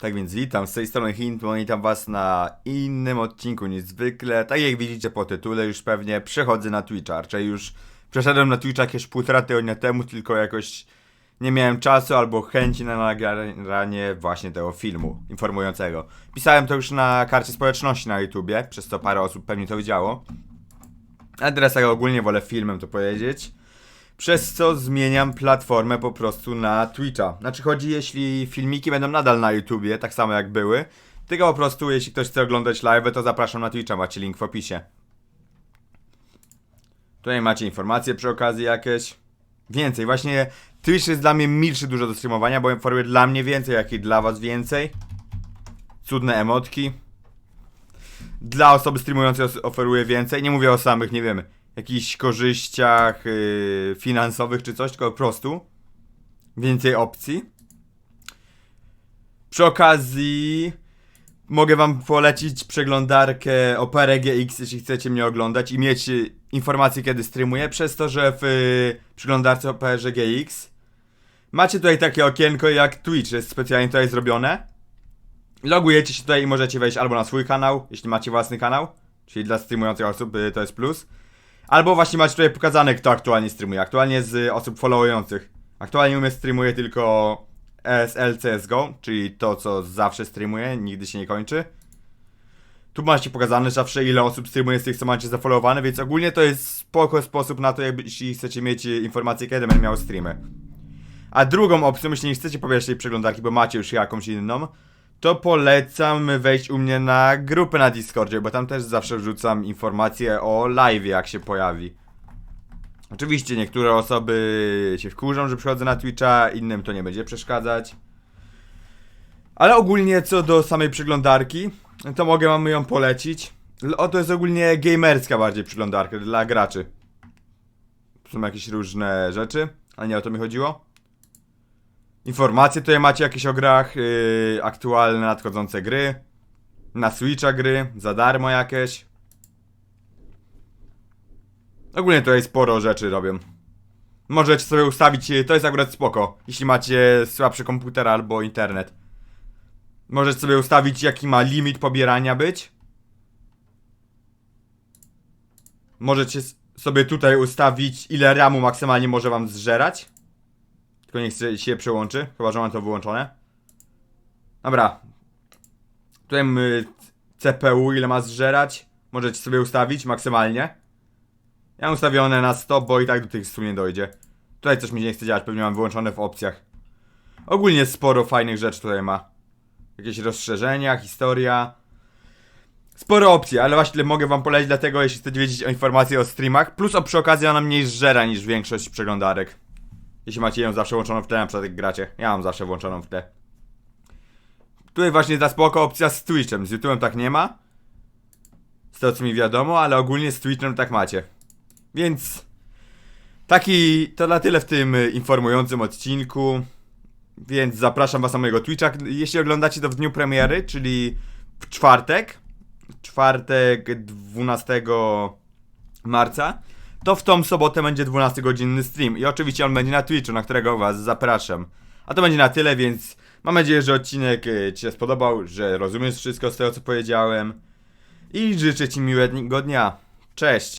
Tak więc witam, z tej strony Hintmon i witam was na innym odcinku niż zwykle. Tak jak widzicie po tytule już pewnie przechodzę na Twitcha, raczej już przeszedłem na Twitcha jakieś półtora tygodnia temu, tylko jakoś nie miałem czasu albo chęci na nagranie właśnie tego filmu informującego. Pisałem to już na karcie społeczności na YouTubie, przez to parę osób pewnie to widziało. A teraz ogólnie wolę filmem to powiedzieć. Przez co zmieniam platformę po prostu na Twitcha. Znaczy chodzi, jeśli filmiki będą nadal na YouTubie, tak samo jak były. Tylko po prostu, jeśli ktoś chce oglądać live, to zapraszam na Twitcha, macie link w opisie. Tutaj macie informacje przy okazji jakieś. Więcej, właśnie Twitch jest dla mnie milszy dużo do streamowania, bo oferuje dla mnie więcej, jak i dla was więcej. Cudne emotki. Dla osoby streamującej oferuje więcej. Nie mówię o samych, nie wiem, jakichś korzyściach yy, finansowych czy coś, tylko po prostu więcej opcji. Przy okazji mogę wam polecić przeglądarkę Opera GX, jeśli chcecie mnie oglądać i mieć y, informacje kiedy streamuję, przez to, że w y, przeglądarce Opera GX macie tutaj takie okienko jak Twitch, jest specjalnie tutaj zrobione. Logujecie się tutaj i możecie wejść albo na swój kanał, jeśli macie własny kanał, czyli dla streamujących osób y, to jest plus. Albo właśnie macie tutaj pokazane, kto aktualnie streamuje. Aktualnie z y, osób followujących. Aktualnie u mnie streamuje tylko ESL CSGO, czyli to, co zawsze streamuje, nigdy się nie kończy. Tu macie pokazane zawsze, ile osób streamuje z tych, co macie zafollowowane, więc ogólnie to jest spoko sposób na to, jeśli chcecie mieć y, informacje, kiedy będę miał streamy. A drugą opcją, jeśli nie chcecie pobierać tej przeglądarki, bo macie już jakąś inną, to polecam wejść u mnie na grupę na Discordzie, bo tam też zawsze wrzucam informacje o live, jak się pojawi. Oczywiście niektóre osoby się wkurzą, że przychodzę na Twitcha, innym to nie będzie przeszkadzać. Ale ogólnie co do samej przeglądarki, to mogę wam ją polecić. O, to jest ogólnie gamerska bardziej przeglądarka dla graczy. Są jakieś różne rzeczy, ale nie o to mi chodziło. Informacje tutaj macie jakieś o grach, yy, aktualne nadchodzące gry. Na Switcha gry, za darmo jakieś. Ogólnie tutaj sporo rzeczy robią. Możecie sobie ustawić, yy, to jest akurat spoko, jeśli macie słabszy komputer albo internet. Możecie sobie ustawić jaki ma limit pobierania być. Możecie sobie tutaj ustawić ile ramu maksymalnie może wam zżerać. Tylko niech się- się przełączy, chyba że mam to wyłączone. Dobra. Tutaj my CPU ile ma zżerać. Możecie sobie ustawić maksymalnie. Ja mam ustawione na 100, bo i tak do tych 100 nie dojdzie. Tutaj coś mi nie chce działać, pewnie mam wyłączone w opcjach. Ogólnie sporo fajnych rzeczy tutaj ma. Jakieś rozszerzenia, historia. Sporo opcji, ale właśnie mogę wam polecić dlatego, jeśli chcecie wiedzieć o informacje o streamach. Plus o przy okazji ona mniej zżera niż większość przeglądarek. Jeśli macie ją zawsze włączoną w tle, na przykład jak gracie. Ja mam zawsze włączoną w tle. Tutaj właśnie ta spoko opcja z Twitchem. Z YouTube'em tak nie ma. Z tego co mi wiadomo, ale ogólnie z Twitchem tak macie. Więc... Taki... To na tyle w tym y, informującym odcinku. Więc zapraszam was na mojego Twitcha. Jeśli oglądacie to w dniu premiery, czyli w czwartek. Czwartek 12 marca to w tą sobotę będzie 12-godzinny stream. I oczywiście on będzie na Twitchu, na którego was zapraszam. A to będzie na tyle, więc mam nadzieję, że odcinek e, Ci się spodobał, że rozumiesz wszystko z tego, co powiedziałem. I życzę Ci miłego dnia. Cześć!